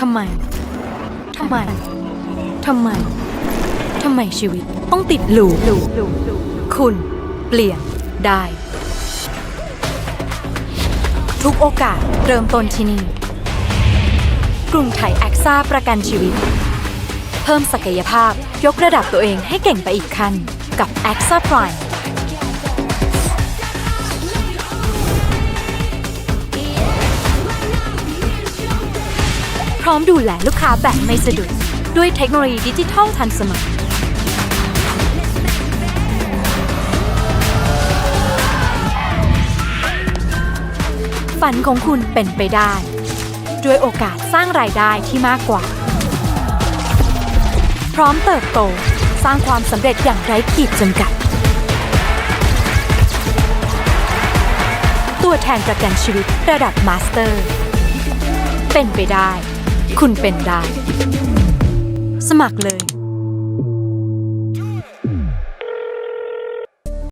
ทำไม ทำไม ทำไม ทำไมชีวิตต้องติดหลูปคุณเปลี่ยนได้ ทุกโอกาสเริ่มต้นที่นี่ กรุงไทยแอคซ่าประกันชีวิต เพิ่มศักยภาพยกระดับตัวเองให้เก่งไปอีกขั้นกับ a x a Prime พร้อมดูแลลูกค้าแบบไม่สะดุด ด้วยเทคโนโลยีดิจิทัลทันสมัย ฝันของคุณเป็นไปได้ ด้วยโอกาสสร้างรายได้ที่มากกว่า พร้อมเติบโตสร้างความสำเร็จอย่างไร้ขีดจำกัด ตัวแทนประกันชีวิตระดับมาสเตอร์ เป็นไปได้ คุณเป็นได้ สมัครเลย